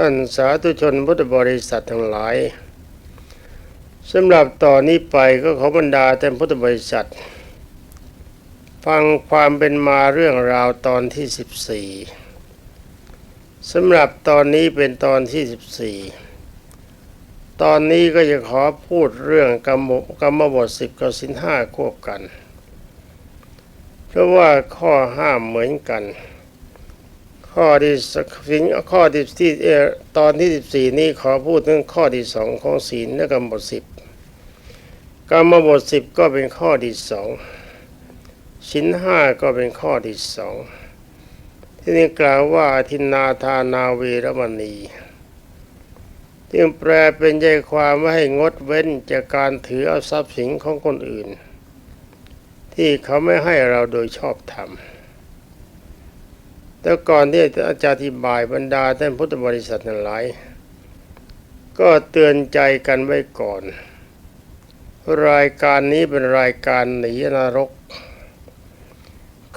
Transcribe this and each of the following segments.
ท่านสาธุชนพุทธบริษัททั้งหลายสำหรับต่อนนี้ไปก็ขอบรรดาท่านพุทธบริษัท ฟังความเป็นมาเรื่องราวตอนที่14สำหรับตอนนี้เป็นตอนที่14ตอนนี้ก็จะขอพูดเรื่องกรรมกรรมบทสิบกับสินห้าควบกัน เพราะว่าข้อห้ามเหมือนกัน ข้อที่สิงข้อที่ที่เออตอนที่สิบสี่นี้ขอพูดถึงข้อที่สองของศีลและกรรมบทสิบกรรมบทสิบก็เป็นข้อที่สองสินห้าก็เป็นข้อที่สองที่นี่กล่าวว่าทินนาทานาเวรมณีจึงแปลเป็นใจความว่าให้งดเว้นจากการถือเอาทรัพย์สินของคนอื่น ที่เขาไม่ให้เราโดยชอบธรรม แต่ก่อนที่อาจารย์อธิบายบรรดาท่านพุทธบริษัททั้งหลาย ก็เตือนใจกันไว้ก่อน รายการนี้เป็นรายการหนีนรก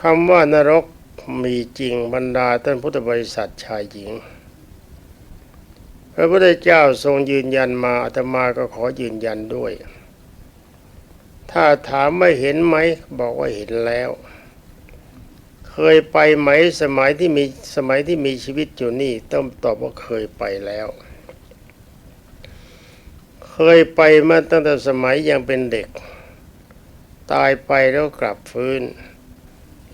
คำว่านรกมีจริงบรรดาท่านพุทธบริษัทชายหญิง พระพุทธเจ้าทรงยืนยันมาอาตมาก็ขอยืนยันด้วย ถ้าถามไม่เห็นไหมบอกว่าเห็นแล้ว เคยไปไหมสมัยที่มีสมัยที่มีชีวิตอยู่นี่ ต้องตอบว่าเคยไปแล้ว เคยไปมาตั้งแต่สมัยยังเป็นเด็ก ตายไปแล้วกลับฟื้น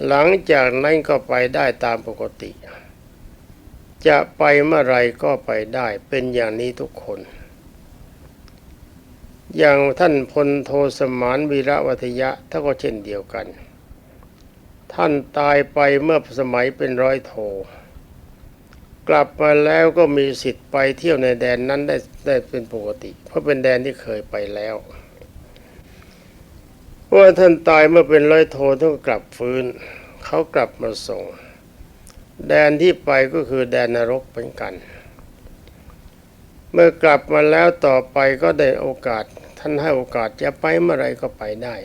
หลังจากนั้นก็ไปได้ตามปกติ จะไปเมื่อไรก็ไปได้เป็นอย่างนี้ทุกคน อย่างท่านพลโทสมานวีระวัทยะท่านก็เช่นเดียวกัน ท่านตายไปเมื่อสมัยเป็นร้อยโท กลับมาแล้วก็มีสิทธิ์ไปเที่ยวในแดนนั้นได้ได้เป็นปกติ เพราะเป็นแดนที่เคยไปแล้วเพราะว่าท่านตายเมื่อเป็นร้อยโทต้องกลับฟื้น เขากลับมาส่ง แดนที่ไปก็คือแดนนรกเหมือนกัน เมื่อกลับมาแล้วต่อไปก็ได้โอกาส ท่านให้โอกาสจะไปเมื่อไรก็ไปได้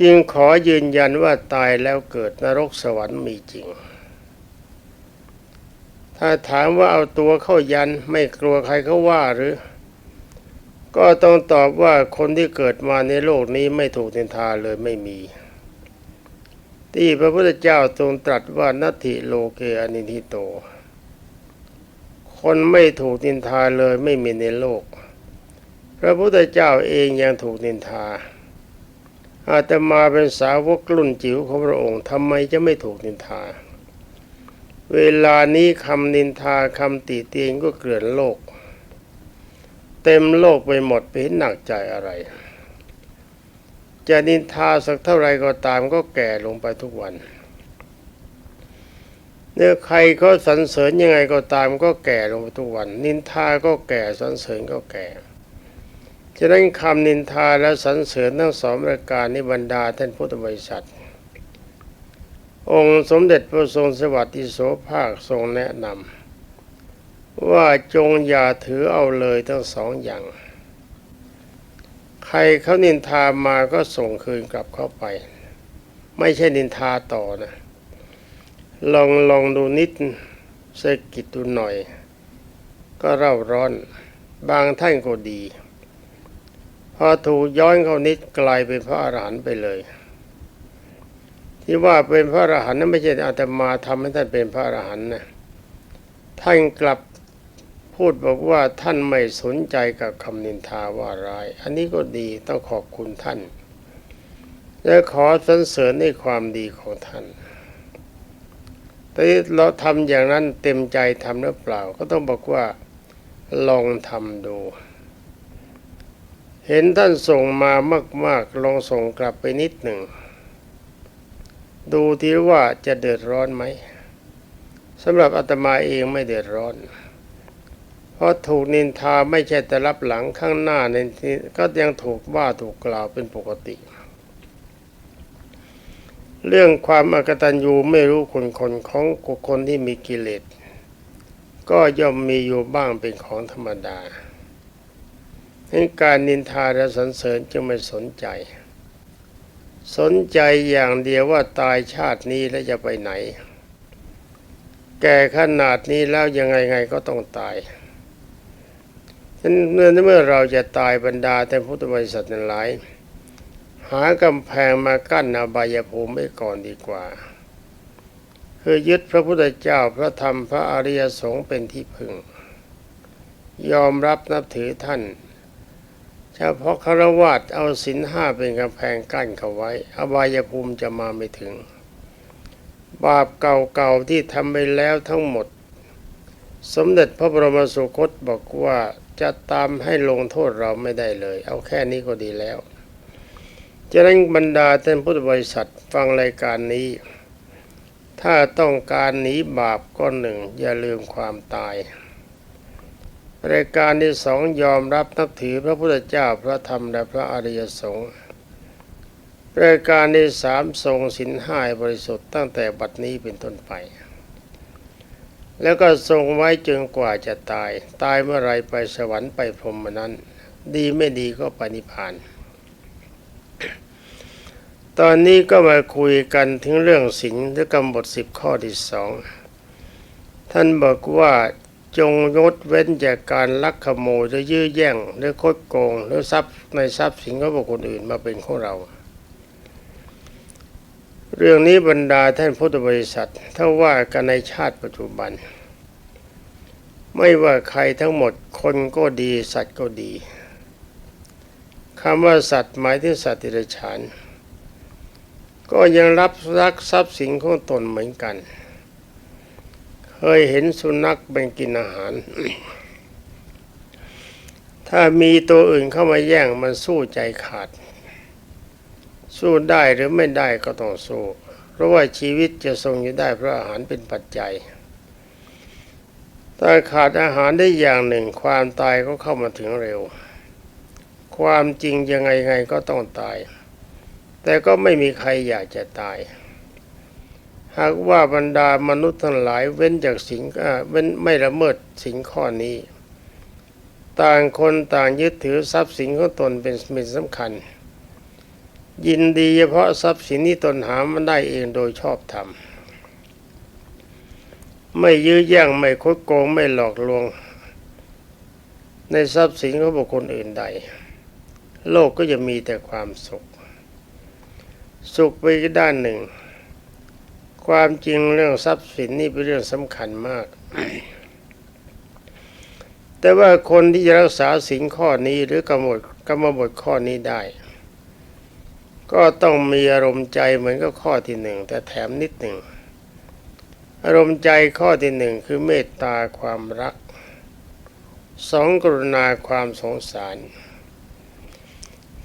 จึงขอยืนยันว่าตายแล้วเกิดนรกสวรรค์มีจริง ถ้าถามว่าเอาตัวเข้ายันไม่กลัวใครเขาว่าหรือ ก็ต้องตอบว่าคนที่เกิดมาในโลกนี้ไม่ถูกนินทาเลยไม่มี ที่พระพุทธเจ้าทรงตรัสว่านัตถิโลเกอนิทิโต คนไม่ถูกนินทาเลยไม่มีในโลก พระพุทธเจ้าเองยังถูกนินทา อาตมาเป็นสาวกรุ่นจิ๋วของพระองค์ทำไมจะไม่ถูกนินทา เวลานี้คำนินทาคำติเตียนก็เกลื่อนโลก เต็มโลกไปหมดไปเห็นหนักใจอะไร จะนินทาสักเท่าไรก็ตามก็แก่ลงไปทุกวันเนื้อใครเขาสรรเสริญยังไงก็ตามก็แก่ลงไปทุกวัน นินทาก็แก่สรรเสริญก็แก่ ฉะนั้นคำนินทาและสรรเสริญทั้งสองประการนิบรรดาท่านพุทธบริษัท องค์สมเด็จพระทรงสวัสดิโสภาคทรงแนะนำว่าจงอย่าถือเอาเลยทั้งสองอย่าง ใครเขานินทามาก็ส่งคืนกลับเข้าไป ไม่ใช่นินทาต่อนะ ลองลองดูนิดสกิดดูหน่อย ก็เร่าร้อน บางท่านก็ดี พอถูกย้อนเขานิดกลายเป็นพระอรหันต์ไปเลย ที่ว่าเป็นพระอรหันต์นั้นไม่ใช่อาตมาทำให้ท่านเป็นพระอรหันต์นะท่านกลับพูดบอกว่าท่านไม่สนใจกับคำนินทาว่าร้าย อันนี้ก็ดีต้องขอบคุณท่าน และขอสรรเสริญในความดีของท่านแต่เราทำอย่างนั้นเต็มใจทำหรือเปล่า ก็ต้องบอกว่าลองทำดู เห็นท่านส่งมามาก ๆ ลองส่งกลับไปนิดหนึ่ง ดูทีว่าจะเดือดร้อนไหมสำหรับอาตมาเองไม่เดือดร้อน เพราะถูกนินทาไม่ใช่แต่รับหลังข้างหน้าในที่ก็ยังถูกว่าถูกกล่าวเป็นปกติ เรื่องความอกตัญญูไม่รู้คนคนของคนที่มีกิเลสก็ย่อมมีอยู่บ้างเป็นของธรรมดา ให้การนินทาและสรรเสริญจึงไม่สนใจ สนใจอย่างเดียวว่าตายชาตินี้แล้วจะไปไหน แก่ขนาดนี้แล้วยังไงไงก็ต้องตายฉะนั้นเมื่อเมื่อเราจะตายบรรดาแต่พุทธบริษัทนั้นหลาย หากำแพงมากั้นอบายภูมิไว้ก่อนดีกว่า คือยึดพระพุทธเจ้าพระธรรมพระอริยสงฆ์เป็นที่พึ่ง ยอมรับนับถือท่าน เฉพาะคารวาสเอาศีลห้าเป็นกำแพงกั้นเขาไว้ อบายภูมิจะมาไม่ถึง บาปเก่าๆที่ทำไปแล้วทั้งหมด สมเด็จพระบรมสุคตบอกว่าจะตามให้ลงโทษเราไม่ได้เลย เอาแค่นี้ก็ดีแล้วฉะนั้นบรรดาท่านพุทธบริษัทฟังรายการนี้ ถ้าต้องการหนีบาปก็หนึ่ง อย่าลืมความตาย รายการที่สองยอมรับนับถือพระพุทธเจ้าพระธรรมและพระอริยสงฆ์รายการที่สามทรงสินห้าให้บริสุทธิ์ตั้งแต่บัดนี้เป็นต้นไป แล้วก็ทรงไว้จนกว่าจะตาย ตายเมื่อไรไปสวรรค์ไปพรหมนั้น ดีไม่ดีก็ไปนิพพาน ตอนนี้ก็มาคุยกันถึงเรื่องศีลและกำบทสิบข้อที่สองท่านบอกว่า จงงดเว้นจากการลักขโมยหรือยื้อแย่งหรือคดโกงหรือทรัพย์ในทรัพย์สินของบุคคลอื่นมาเป็นของเรา เรื่องนี้บรรดาท่านพุทธบริษัทถ้าว่ากันในชาติปัจจุบัน ไม่ว่าใครทั้งหมดคนก็ดีสัตว์ก็ดีคำว่าสัตว์หมายถึงสัตว์ติรฉานก็ยังรับรักทรัพย์สินของตนเหมือนกัน เคยเห็นสุนัขเป็นกินอาหาร ถ้ามีตัวอื่นเข้ามาแย่งมันสู้ใจขาด สู้ได้หรือไม่ได้ก็ต้องสู้ เพราะว่าชีวิตจะทรงอยู่ได้เพราะอาหารเป็นปัจจัย ถ้าขาดอาหารได้อย่างหนึ่งความตายก็เข้ามาถึงเร็ว ความจริงยังไงไงก็ต้องตาย แต่ก็ไม่มีใครอยากจะตาย หากว่าบรรดามนุษย์ทั้งหลายเว้นจากสิ่งเว้นไม่ละเมิดสิ่งข้อนี้ ต่างคนต่างยึดถือทรัพย์สินของตนเป็นเป็นสำคัญ ยินดีเฉพาะทรัพย์สินที่ตนหามันได้เองโดยชอบธรรมไม่ยื้อแย่งไม่คดโกงไม่หลอกลวง ในทรัพย์สินของบุคคลอื่นใด โลกก็จะมีแต่ความสุข สุขไปด้านหนึ่ง ความจริงเรื่องทรัพย์สินนี่เป็นเรื่องสำคัญมาก แต่ว่าคนที่จะรักษาสินข้อนี้หรือกำหนดกรรมบทข้อนี้ได้ ก็ต้องมีอารมณ์ใจเหมือนกับข้อที่หนึ่งแต่แถมนิดหนึ่งอารมณ์ใจข้อที่หนึ่งคือเมตตาความรักสองกรุณาความสงสาร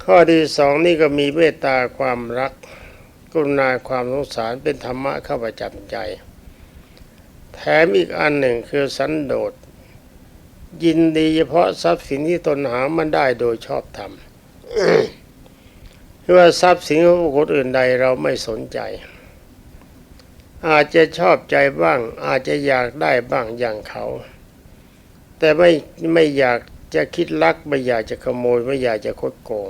ข้อที่สองนี่ก็มีเมตตาความรัก กรุณาความสงสารเป็นธรรมะเข้าประจำใจ แถมอีกอันหนึ่งคือสันโดษ ยินดีเฉพาะทรัพย์สินที่ตนหามันได้โดยชอบธรรมคือว่าทรัพย์สินของบุคคลอื่นใดเราไม่สนใจ อาจจะชอบใจบ้าง อาจจะอยากได้บ้างอย่างเขา แต่ไม่ไม่อยากจะคิดลักไม่อยากจะขโมยไม่อยากจะคดโกง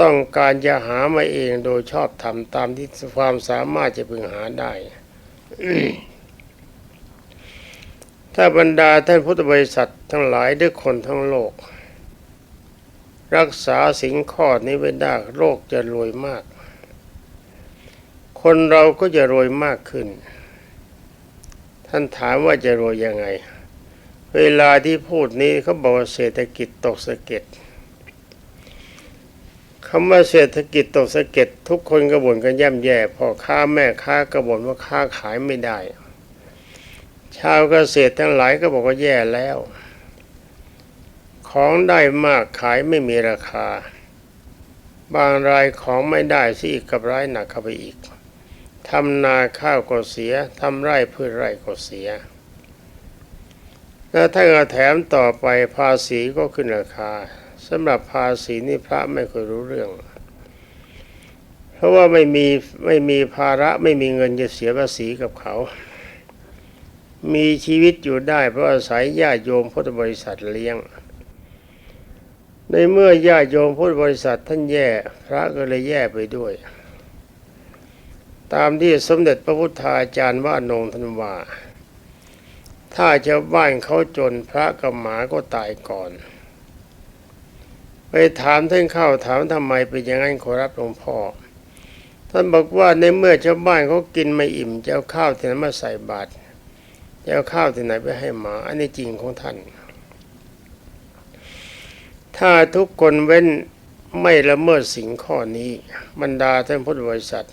ต้องการจะหามาเองโดยชอบทำตามที่ความสามารถจะพึงหาได้ ถ้าบรรดาท่านพุทธบริษัททั้งหลายด้วยคนทั้งโลก รักษาสิ่งข้อนี้ไว้ได้โลกจะรวยมาก คนเราก็จะรวยมากขึ้น ท่านถามว่าจะรวยยังไง เวลาที่พูดนี้เขาบอกเศรษฐกิจตกสะเก็ด คำว่าเศรษฐกิจตกสะเก็ดทุกคนกระบ่นกันย่ำแย่พ่อค้าแม่ค้ากระบ่นว่าค้าขายไม่ได้ ชาวเกษตรทั้งหลายก็บอกว่าแย่แล้ว ของได้มากขายไม่มีราคา บางรายของไม่ได้สิอีกกับร้ายหนักเข้าไปอีกทำนาข้าวก็เสียทำไร่พืชไร่ก็เสีย แล้วถ้าเราแถมต่อไปภาษีก็ขึ้นราคาำหรับภาษีนี่พระไม่เคยรู้เรื่อง เพราะว่าไม่มีไม่มีภาระไม่มีเงินจะเสียภาษีกับเขา มีชีวิตอยู่ได้เพราะอาศัยญาติโยมพุทธบริษัทเลี้ยง ในเมื่อญาติโยมพุทธบริษัทท่านแย่พระก็เลยแย่ไปด้วย ตามที่สมเด็จพระพุทธาจารย์ว่านงท่านว่าถ้าชาวบ้านเขาจนพระกับหมาก็ตายก่อน ไปถามท่านเข้าถามทำไมเป็นอย่างนั้นขอรับหลวงพ่อ ท่านบอกว่าในเมื่อชาวบ้านเขากินไม่อิ่มจะเอาข้าวที่ไหนมาใส่บาตรจะเอาข้าวที่ไหนไปให้หมา อันนี้จริงของท่าน ถ้าทุกคนเว้นไม่ละเมิดสิ่งข้อนี้ บรรดาท่านพุทธบริษัท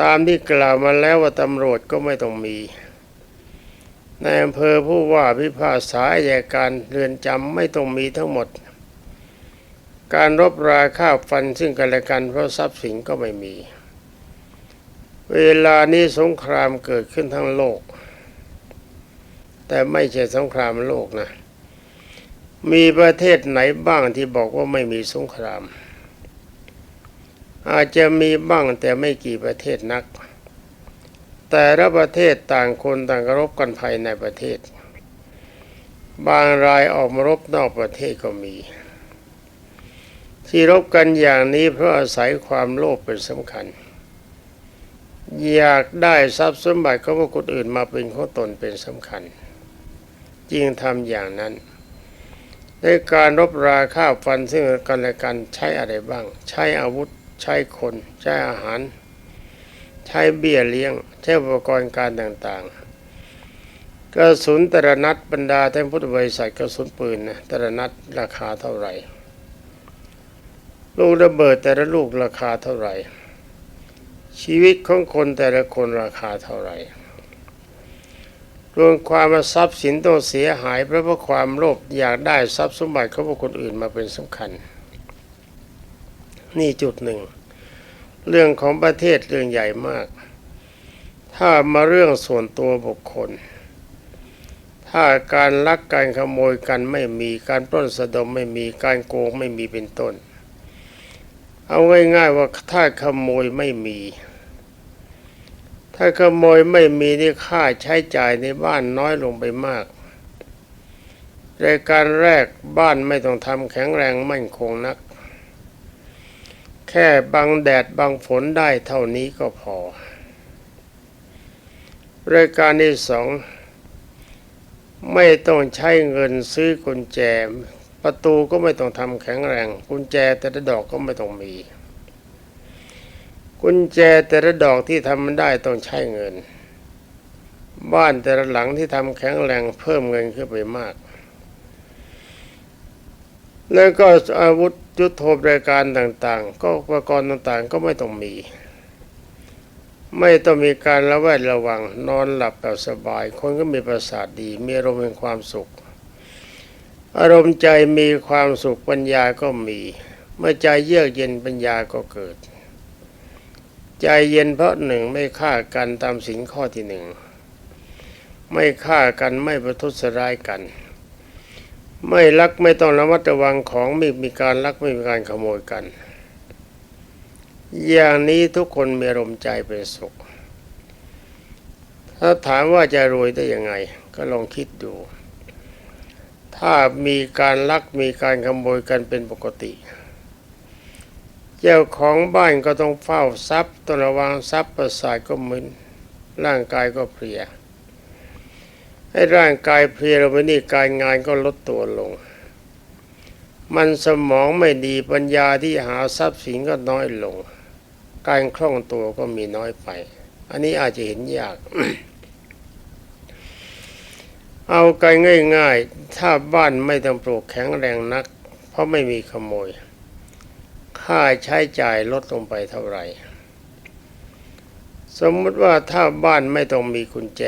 ตามที่กล่าวมาแล้วว่าตำรวจก็ไม่ต้องมีในอำเภอผู้ว่าพิพากษาอัยการเรือนจำไม่ต้องมีทั้งหมด การรบราฆ่าฟันซึ่งกันและกันเพราะทรัพย์สินก็ไม่มี เวลานี้สงครามเกิดขึ้นทั้งโลก แต่ไม่ใช่สงครามโลกนะ มีประเทศไหนบ้างที่บอกว่าไม่มีสงคราม อาจจะมีบ้างแต่ไม่กี่ประเทศนัก แต่ละประเทศต่างคนต่างรบกันภายในประเทศ บางรายออกมารบนอกประเทศก็มี ที่รบกันอย่างนี้เพราะอาศัยความโลภเป็นสำคัญ อยากได้ทรัพย์สมบัติของคนอื่นมาเป็นของตนเป็นสำคัญ จึงทำอย่างนั้น ในการรบราฆ่าฟันซึ่งกันและกันใช้อะไรบ้าง ใช้อาวุธ ใช้คน ใช้อาหาร ใช้เบี้ยเลี้ยง ใช้อุปกรณ์การต่างๆกระสุนแต่ละนัดบรรดาท่านพุทธบริษัทกระสุนปืนนะแต่ละนัดราคาเท่าไหร่ ลูกระเบิดแต่ละลูกราคาเท่าไหร่ ชีวิตของคนแต่ละคนราคาเท่าไหร่รวมความว่าทรัพย์สินต้องเสียหายเพราะว่าความโลภอยากได้ทรัพย์สมบัติของบุคคลอื่นมาเป็นสำคัญ นี่จุดหนึ่ง เรื่องของประเทศเรื่องใหญ่มาก ถ้ามาเรื่องส่วนตัวบุคคล ถ้าการลักการขโมยกันไม่มีการปล้นสะดมไม่มีการโกงไม่มีเป็นต้น เอาง่ายๆว่าถ้าขโมยไม่มี ถ้าขโมยไม่มีนี่ค่าใช้จ่ายในบ้านน้อยลงไปมากรายการแรกบ้านไม่ต้องทำแข็งแรงมั่นคงนัก แค่บังแดดบังฝนได้เท่านี้ก็พอรายการที่สองไม่ต้องใช้เงินซื้อกุญแจ ประตูก็ไม่ต้องทำแข็งแรง กุญแจแต่ละดอกก็ไม่ต้องมี กุญแจแต่ละดอกที่ทำมันได้ต้องใช้เงิน บ้านแต่ละหลังที่ทำแข็งแรงเพิ่มเงินขึ้นไปมาก แล้วก็อาวุธยุทโธปรายการต่างๆ ก็อุปกรณ์ต่างๆ ก็ไม่ต้องมี ไม่ต้องมีการระแวดระวังนอนหลับแบบสบาย คนก็มีประสาทดีมีอารมณ์ความสุข อารมณ์ใจมีความสุขปัญญาก็มี เมื่อใจเยือกเย็นปัญญาก็เกิด ใจเย็นเพราะหนึ่งไม่ฆ่ากันตามสินข้อที่หนึ่งไม่ฆ่ากันไม่ประทุษร้ายกัน ไม่ลักไม่ต้องระมัดระวังของไม่มีการลักไม่มีการขโมยกัน อย่างนี้ทุกคนมีอารมณ์ใจเป็นสุข ถ้าถามว่าจะรวยได้ยังไง ก็ลองคิดดู ถ้ามีการลักมีการขโมยกันเป็นปกติ เจ้าของบ้านก็ต้องเฝ้าทรัพย์ต้องระวังทรัพย์ประสาทก็มึนร่างกายก็เพลียให้ร่างกายเพลียเราไปนี่การงานก็ลดตัวลง มันสมองไม่ดีปัญญาที่หาทรัพย์สินก็น้อยลง การคล่องตัวก็มีน้อยไป อันนี้อาจจะเห็นยาก เอากันง่ายๆ ถ้าบ้านไม่ต้องปลูกแข็งแรงนัก เพราะไม่มีขโมย ค่าใช้จ่ายลดลงไปเท่าไหร่ สมมติว่าถ้าบ้านไม่ต้องมีกุญแจ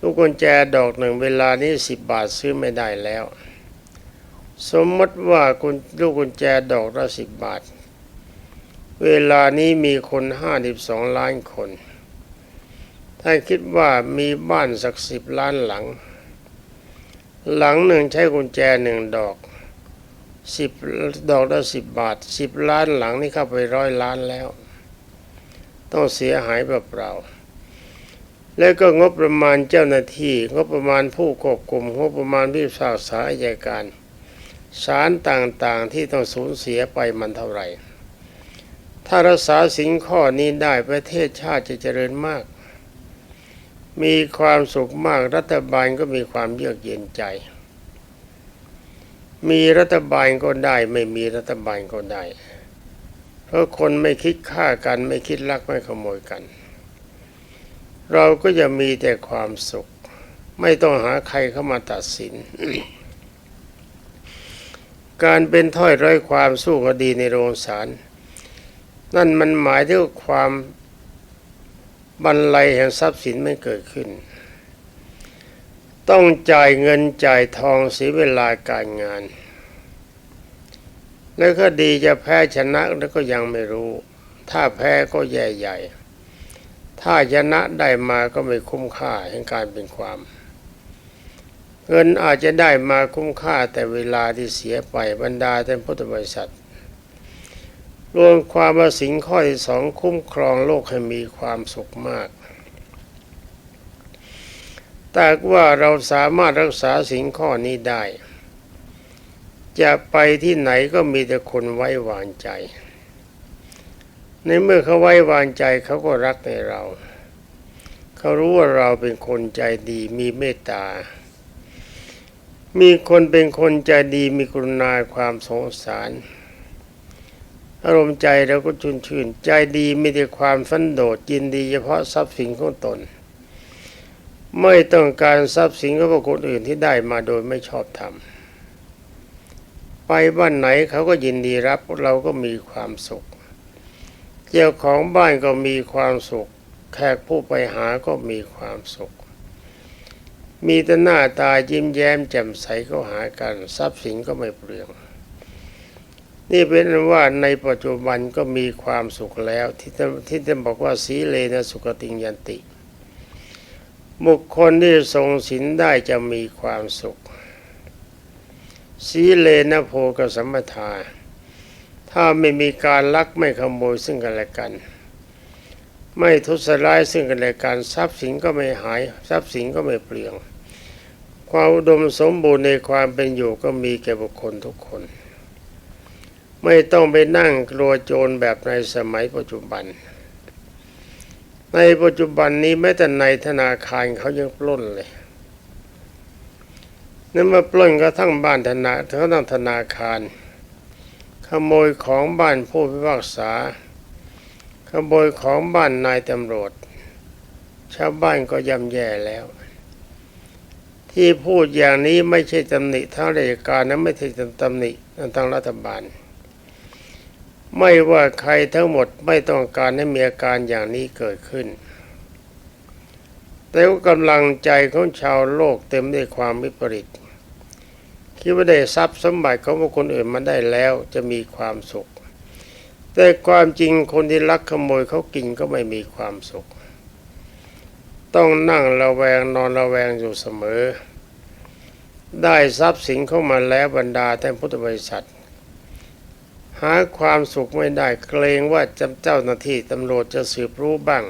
ลูกกุญแจดอกหนึ่งเวลานี้สิบบาทซื้อไม่ได้แล้ว สมมติว่ากุญลูกกุญแจดอกละสิบบาท เวลานี้มีคนห้าสิบสองล้านคน ถ้าคิดว่ามีบ้านสักสิบล้านหลัง หลังหนึ่งใช้กุญแจหนึ่งดอกสิบดอกละสิบบาทสิบล้านหลังนี่เข้าไปร้อยล้านแล้ว ต้องเสียหายเปล่าๆแล้วก็งบประมาณเจ้าหน้าที่ งบประมาณผู้ควบคุมงบประมาณพิพากษาอัยการศาลต่างๆที่ต้องสูญเสียไปมันเท่าไหร่ถถ้ารักษาสิ่งข้อนี้ได้ประเทศชาติจะเจริญมาก มีความสุขมากรัฐบาลก็มีความเยือกเย็นใจ มีรัฐบาลก็ได้ ไม่มีรัฐบาลก็ได้ เพราะคนไม่คิดฆ่ากัน ไม่คิดลักไม่ขโมยกัน เราก็จะมีแต่ความสุข ไม่ต้องหาใครเข้ามาตัดสิน การเป็นถ้อยร้อยความสู้คดีในโรงศาลนั่นมันหมายถึงความ บรรลัยแห่งทรัพย์สินไม่เกิดขึ้น ต้องจ่ายเงินจ่ายทองเสียเวลาการงาน แล้วก็ดีจะแพ้ชนะแล้วก็ยังไม่รู้ ถ้าแพ้ก็แย่ใหญ่ ถ้าชนะได้มาก็ไม่คุ้มค่าแห่งการเป็นความ เงินอาจจะได้มาคุ้มค่าแต่เวลาที่เสียไปบรรดาท่านพุทธบริษัท รวมความว่าสิ่งข้อที่สองคุ้มครองโลกให้มีความสุขมาก แต่ว่าเราสามารถรักษาสิ่งข้อนี้ได้ จะไปที่ไหนก็มีแต่คนไว้วางใจ ในเมื่อเขาไว้วางใจเขาก็รักในเรา เขารู้ว่าเราเป็นคนใจดีมีเมตตา มีคนเป็นคนใจดีมีกรุณาความสงสาร อารมณ์ใจเราก็ชุนชื่น ใจดีมีแต่ความสันโดษยินดีเฉพาะทรัพย์สินของตน ไม่ต้องการทรัพย์สินของคนอื่นที่ได้มาโดยไม่ชอบธรรมไปบ้านไหนเขาก็ยินดีรับเราก็มีความสุข เจ้าของบ้านก็มีความสุข แขกผู้ไปหาก็มีความสุข มีแต่หน้าตายิ้มแย้มแจ่มใสก็หากันทรัพย์สินก็ไม่เปลือง นี่เป็นว่าในปัจจุบันก็มีความสุขแล้ว ที่ที่ท่านบอกว่าสีเลนะสุขติงยันติ บุคคลที่ทรงศีลได้จะมีความสุข สีเลนะโพกสัมปทา ถ้าไม่มีการลักไม่ขโมยซึ่งกันและกัน ไม่ทุสร้ายซึ่งกันและกันทรัพย์สินก็ไม่หาย ทรัพย์สินก็ไม่เปลี่ยงความอุดมสมบูรณ์ในความเป็นอยู่ก็มีแก่บุคคลทุกคน ไม่ต้องไปนั่งกลัวโจรแบบในสมัยปัจจุบัน ในปัจจุบันนี้แม้แต่ในธนาคารเขายังปล้นเลยนั่นมาปล้นก็ทั้งบ้านธนาทั้งธนาคาร ขโมยของบ้านผู้พิพากษา ขโมยของบ้านนายตำรวจ ชาวบ้านก็ย่ำแย่แล้ว ที่พูดอย่างนี้ไม่ใช่ตำหนิทางราชการนะไม่ใช่ตำหนิทางรัฐบาล ไม่ว่าใครทั้งหมดไม่ต้องการให้มีอาการอย่างนี้เกิดขึ้น แต่ว่ากำลังใจของชาวโลกเต็มด้วยความวิปริต คิดว่าได้ทรัพย์สมบัติของคนอื่นมาได้แล้วจะมีความสุข แต่ความจริงคนที่ลักขโมยเขากินก็ไม่มีความสุข ต้องนั่งระแวงนอนระแวงอยู่เสมอ ได้ทรัพย์สินเข้ามาแล้วบรรดาท่านพุทธบริษัท หาความสุขไม่ได้ เกรงว่าจำเจ้าหน้าที่ตำรวจจะสืบรู้บ้าง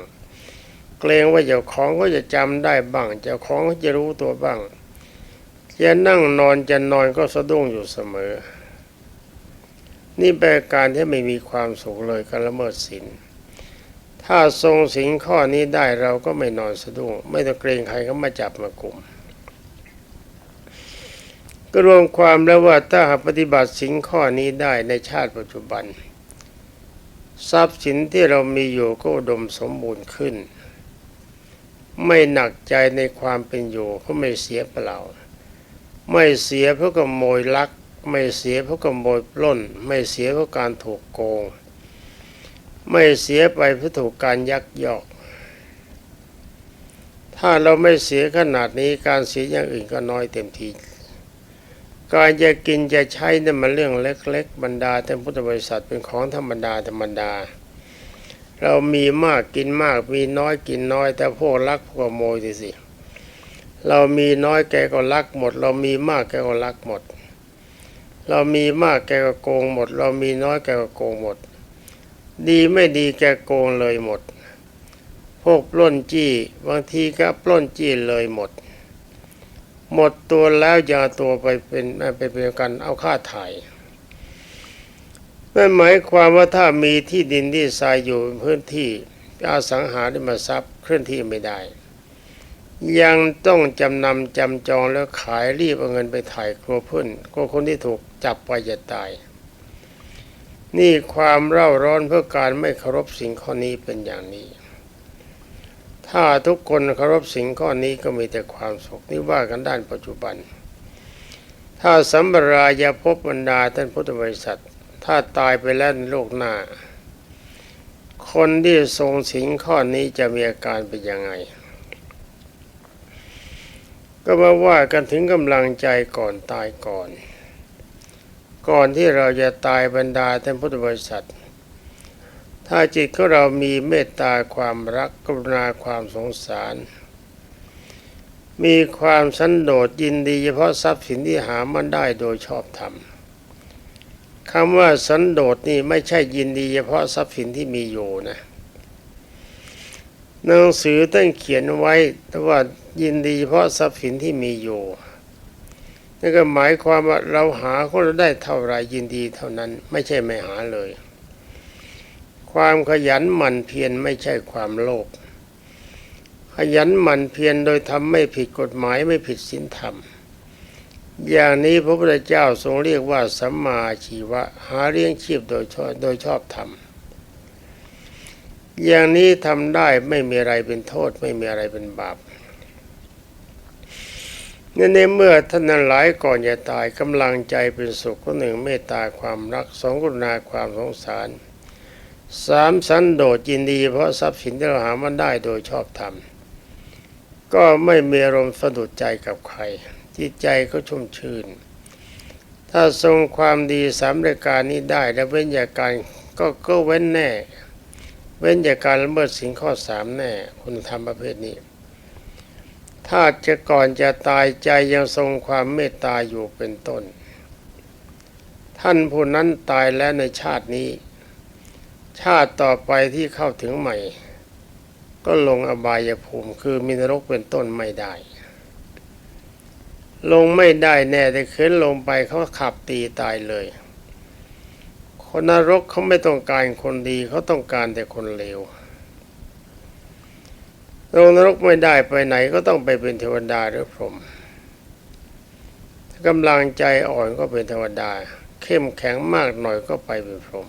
เกรงว่าเจ้าของก็จะจำได้บ้าง เจ้าของก็จะรู้ตัวบ้างจะนั่งนอนจะนอนก็สะดุ้งอยู่เสมอ นี่เป็นการที่ไม่มีความสุขเลยการละเมิดศีลถ้าทรงสิงข้อนี้ได้เราก็ไม่นอนสะดุ้ง ไม่ต้องเกรงใครเขามาจับมากลุ่ม ก็รวมความแล้วว่าถ้าหากปฏิบัติสิ่งข้อนี้ได้ในชาติปัจจุบัน ทรัพย์สินที่เรามีอยู่ก็อุดมสมบูรณ์ขึ้น ไม่หนักใจในความเป็นอยู่เพราะไม่เสียเปล่า ไม่เสียเพราะขโมยลัก ไม่เสียเพราะขโมยปล้น ไม่เสียเพราะการถูกโกง ไม่เสียไปเพราะถูกการยักยอก ถ้าเราไม่เสียขนาดนี้การเสียอย่างอื่นก็น้อยเต็มที การจะกินจะใช้นี่นมันเรื่องเล็ก ๆ บรรดาแต่พุทธบริษัทเป็นของธรรมดาธรรมดา เรามีมากกินมากมีน้อยกินน้อย แต่พวกลักพวกโมยดิสิเรามีน้อยแกก็ลักหมด เรามีมากแกก็ลักหมด เรามีมากแกก็โกงหมด เรามีน้อยแกก็โกงหมด ดีไม่ดีแกโกงเลยหมด พวกปล้นจี้บางทีก็ปล้นจี้เลยหมด หมดตัวแล้วยาตัวไปเป็นไปเป็นกันเอาค่าถ่ายนั่นหมายความว่าถ้ามีที่ดินที่ทรายอยู่ในพื้นที่อาสังหาริมทรัพย์เคลื่อนที่ไม่ได้ ยังต้องจำนำจำจองแล้วขายรีบเอาเงินไปถ่ายครัวพื้นก็คนที่ถูกจับไปจะตาย นี่ความเร่าร้อนเพื่อการไม่เคารพสิ่งข้อนี้เป็นอย่างนี้ ถ้าทุกคนเคารพสิ่งข้อนี้ก็มีแต่ความสุขนี่ว่ากันด้านปัจจุบัน ถ้าสัมปรายาพบบรรดาท่านพุทธบริษัท ถ้าตายไปแล้วในโลกหน้า คนที่ทรงสิงข้อนี้จะมีอาการเป็นยังไง ก็มาว่ากันถึงกำลังใจก่อนตายก่อน ก่อนที่เราจะตายบรรดาท่านพุทธบริษัท ถ้าจิตของเรามีเมตตาความรักกรุณาความสงสาร มีความสันโดษยินดีเฉพาะทรัพย์สินที่หามันได้โดยชอบธรรมคำว่าสันโดษนี่ไม่ใช่ยินดีเฉพาะทรัพย์สินที่มีอยู่นะหนังสือต้งเขียนไว้แต่ว่ายินดีเฉพาะทรัพย์สินที่มีอยู่นั่นก็หมายความว่าเราหาคนเราได้เท่าไรยินดีเท่านั้น ไม่ใช่ไม่หาเลย ความขยันหมั่นเพียรไม่ใช่ความโลภขยันหมั่นเพียรโดยทำไม่ผิดกฎหมายไม่ผิดศีลธรรม อย่างนี้พระพุทธเจ้าทรงเรียกว่าสัมมาชีวะหาเลี้ยงชีพโดยชอบโดยชอบธรรมอย่างนี้ทำได้ไม่มีอะไรเป็นโทษไม่มีอะไรเป็นบาปนั่นในเมื่อท่านนั้นหลายก่อนจะตายกำลังใจเป็นสุขก็หนึ่งเมตตาความรักสองกรุณาความสงสาร สามสันโดษยินดี เพราะทรัพย์สินที่เราหามันได้โดยชอบธรรมก็ไม่มีอารมณ์สะดุดใจกับใคร จิตใจก็ชุ่มชื่น ถ้าทรงความดีสามรายการนี้ได้และเว้นจากการก็ก็เว้นแน่ เว้นจากการละเมิดสิ่งข้อสามแน่ คุณธรรมประเภทนี้ ถ้าจะก่อนจะตายใจยังทรงความเมตตาอยู่เป็นต้น ท่านผู้นั้นตายแล้วในชาตินี้ ชาติต่อไปที่เข้าถึงใหม่ ก็ลงอบายภูมิคือมีนรกเป็นต้นไม่ได้ ลงไม่ได้แน่แต่ขึ้นลงไปเขาขับตีตายเลย คนนรกเขาไม่ต้องการคนดีเขาต้องการแต่คนเลวลงนรกไม่ได้ไปไหนก็ต้องไปเป็นเทวดาหรือพรหมกำลังใจอ่อนก็เป็นเทวดา เข้มแข็งมากหน่อยก็ไปเป็นพรหม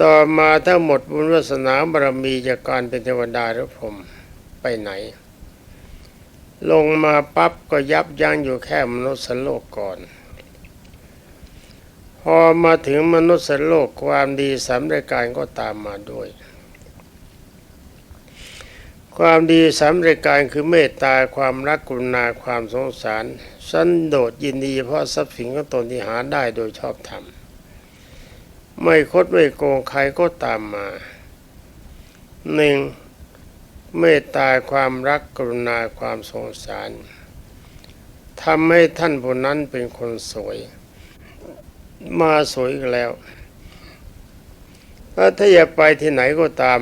ต่อมาถ้าหมดบุญวาสนาบารมีจากการเป็นเทวดาหรือพรหมไปไหน ลงมาปั๊บก็ยับยั้งอยู่แค่มนุษย์โลกก่อน พอมาถึงมนุษย์โลกความดีสามรายการก็ตามมาด้วย ความดีสามรายการคือเมตตาความรักกรุณาความสงสาร สันโดษยินดีเพราะทรัพย์สินของตนที่หาได้โดยชอบธรรม ไม่คดไม่โกงใครก็ตามมาหนึ่งเมตตาความรักกรุณาความสงสารทำให้ท่านผู้นั้นเป็นคนสวย มาสวยอีกแล้วถ้าอยาไปที่ไหนก็ตาม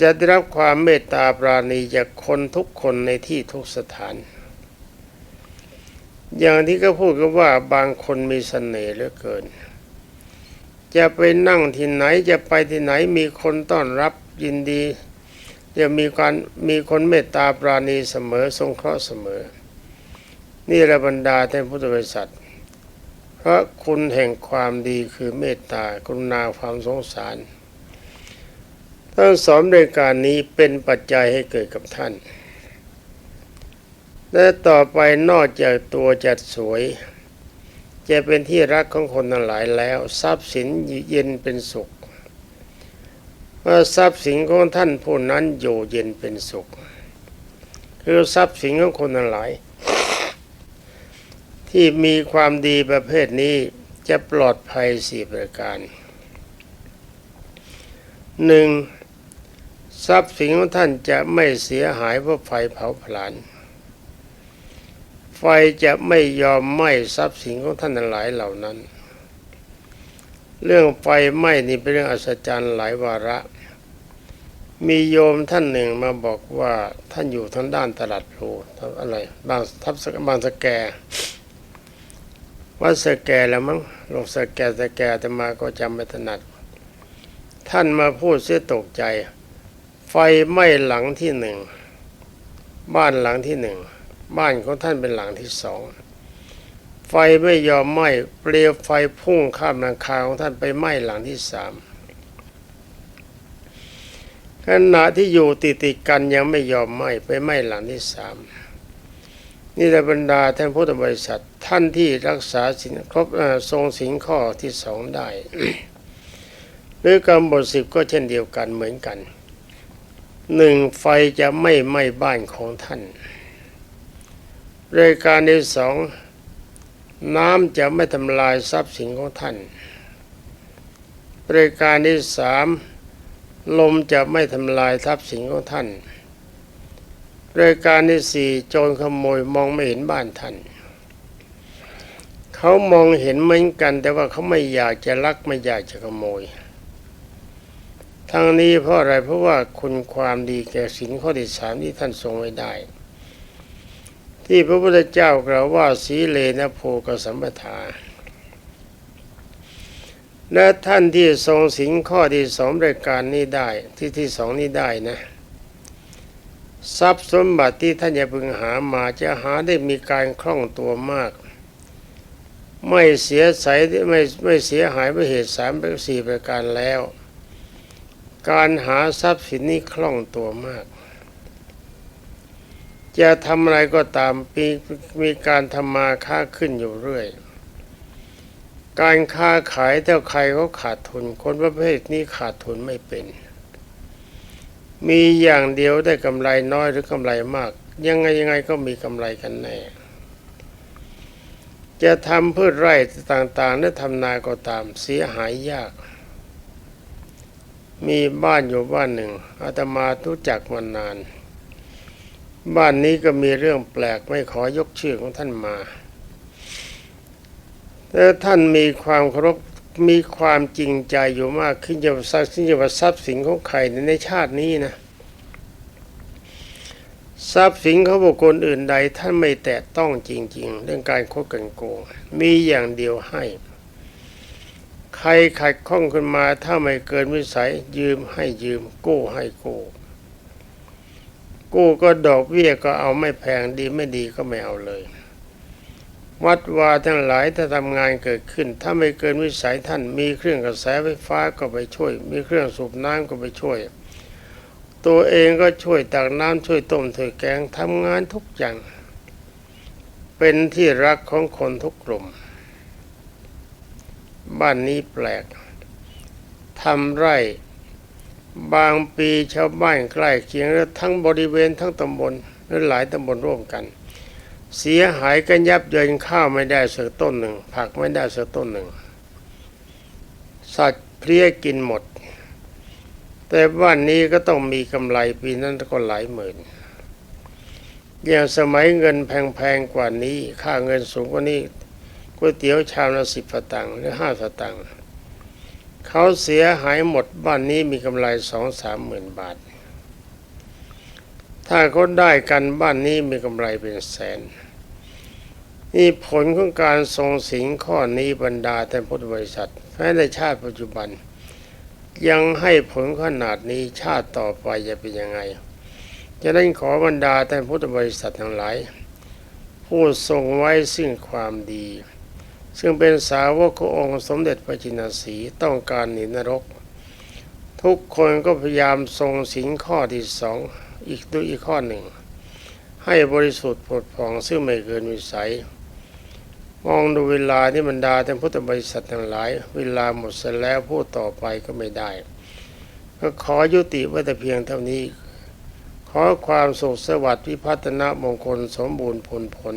จะได้รับความเมตตาปราณีจากคนทุกคนในที่ทุกสถาน อย่างที่เขาพูดกันว่าบางคนมีเสน่ห์เหลือเกิน จะไปนั่งที่ไหนจะไปที่ไหนมีคนต้อนรับยินดี จะมีการมีคนเมตตาปราณีเสมอทรงเคราะห์เสมอ นี่ระบรรดาท่านพุทธบริษัทเพราะคุณแห่งความดีคือเมตตากรุณาความสงสารทั้งสองรายการนี้เป็นปัจจัยให้เกิดกับท่าน และต่อไปนอกจากตัวจัดสวย จะเป็นที่รักของคนทั้งหลายแล้ว ทรัพย์สินเย็นเป็นสุขเมื่อทรัพย์สินของท่านผู้นั้นอยู่เย็นเป็นสุข คือทรัพย์สินของคนทั้งหลาย ที่มีความดีประเภทนี้จะปลอดภัยสี่ประการหนึ่งทรัพย์สินของท่านจะไม่เสียหายเพราะไฟเผาผลาญ ไฟจะไม่ยอมไหม้ทรัพย์สินของท่านหลายเหล่านั้น เรื่องไฟไหม้นี่เป็นเรื่องอัศจรรย์หลายวาระ มีโยมท่านหนึ่งมาบอกว่าท่านอยู่ทางด้านตลาดพลูทำอะไรบางทับสบางสแกวัดสแกแล้วมั้งลงสแกสแกแต่มาก็จำไม่ถนัด ท่านมาพูดเสียตกใจ ไฟไหม้หลังที่หนึ่ง บ้านหลังที่หนึ่ง บ้านของท่านเป็นหลังที่สอง ไฟไม่ยอมไหม้เปลวไฟพุ่งข้ามหลังคาของท่านไปไหม้หลังที่สามขณะที่อยู่ติดติดกันยังไม่ยอมไหม้ไปไหม้หลังที่สามนี่แหละบรรดาท่านพุทธบริษัทท่านที่รักษาสินครบเอ่อทรงสินข้อที่สองได้หรือกรรมบทสิบก็เช่นเดียวกันเหมือนกันหนึ่งไฟจะไม่ไหม้บ้านของท่าน รายการที่สองน้ำจะไม่ทำลายทรัพย์สินของท่านรายการที่สามลมจะไม่ทำลายทรัพย์สินของท่านรายการที่สี่โจรขโมยมองไม่เห็นบ้านท่าน เขามองเห็นเหมือนกัน แต่ว่าเขาไม่อยากจะลักไม่อยากจะขโมยทั้งนี้เพราะอะไรเพราะว่าคุณความดีแก่สินข้อที่สามที่ท่านทรงไว้ได้ ที่พระพุทธเจ้ากล่าวว่าสีเลนะโพกสัมปทา และท่านที่ทรงสินข้อที่สองรายการนี้ได้ที่ที่สองนี้ได้นะ ทรัพย์สมบัติที่ท่านจะพึงหามาจะหาได้มีการคล่องตัวมาก ไม่เสียใสไม่ไม่เสียหายไปเหตุสามไปสี่ประการแล้ว การหาทรัพย์สินนี้คล่องตัวมาก จะทำอะไรก็ตามมีมีการทำมาค้าขึ้นอยู่เรื่อย การค้าขายถ้าใครเขาขาดทุน คนประเภทนี้ขาดทุนไม่เป็น มีอย่างเดียวได้กำไรน้อยหรือกำไรมาก ยังไงยังไงก็มีกำไรกันแน่ จะทำพืชไร่ต่างๆและทำนาก็ตามเสียหายยาก มีบ้านอยู่บ้านหนึ่งอาตมารู้จักมานาน บ้านนี้ก็มีเรื่องแปลกไม่ขอยกชื่อของท่านมาแต่ท่านมีความเคารพมีความจริงใจอยู่มากขึ้นจะทรัพย์สินจะทรัพย์สินของใครในชาตินี้นะทรัพย์สินของบุคคลอื่นใดท่านไม่แตะต้องจริง ๆ เรื่องการคบกันโกงมีอย่างเดียวให้ ใครขัดข้องขึ้นมาถ้าไม่เกินวิสัยยืมให้ยืมกู้ให้กู้ กู้ก็ดอกเบี้ยก็เอาไม่แพงดีไม่ดีก็ไม่เอาเลย วัดวาทั้งหลายถ้าทำงานเกิดขึ้น ถ้าไม่เกินวิสัยท่านมีเครื่องกระแสไฟฟ้าก็ไปช่วย มีเครื่องสูบน้ำก็ไปช่วย ตัวเองก็ช่วยตักน้ำช่วยต้มช่วยแกงทำงานทุกอย่าง เป็นที่รักของคนทุกกลุ่ม บ้านนี้แปลกทำไร่ บางปีชาวบ้านใกล้เคียงและทั้งบริเวณทั้งตำบลหรือหลายตำบลร่วมกัน เสียหายกันยับเยินข้าวไม่ได้สักต้นหนึ่ง ผักไม่ได้สักต้นหนึ่ง สัตว์เพลี้ยกินหมด แต่บ้านนี้ก็ต้องมีกำไรปีนั้นก็หลายหมื่นอย่างสมัยเงินแพงๆกว่านี้ ค่าเงินสูงกว่านี้ก๋วยเตี๋ยวชามละสิบสตังค์หรือห้าสตังค์ เขาเสียหายหมดบ้านนี้มีกำไรสองสามหมื่นบาท ถ้าเขาได้กันบ้านนี้มีกำไรเป็นแสน นี่ผลของการทรงสิงข้อนี้บรรดาท่านพุทธบริษัทแม้ในชาติปัจจุบัน ยังให้ผลขนาดนี้ชาติต่อไปจะเป็นยังไง จะนั้นขอบรรดาท่านพุทธบริษัททั้งหลายผู้ทรงไว้ซึ่งความดี ซึ่งเป็นสาวกขององค์สมเด็จพระจินสีต้องการหนีนรก ทุกคนก็พยายามทรงสิงข้อที่สองอีกด้วยอีกข้อหนึ่ง ให้บริสุทธิ์ผดผ่องซึ่งไม่เกินวิสัย มองดูเวลาที่บรรดาท่านพุทธบริษัททั้งหลาย เวลาหมดเสร็จแล้วพูดต่อไปก็ไม่ได้ ก็ขอยุติไว้แต่เพียงเท่านี้ ขอความสุขสวัสดิ์วิพัฒนมงคลสมบูรณ์ผลผล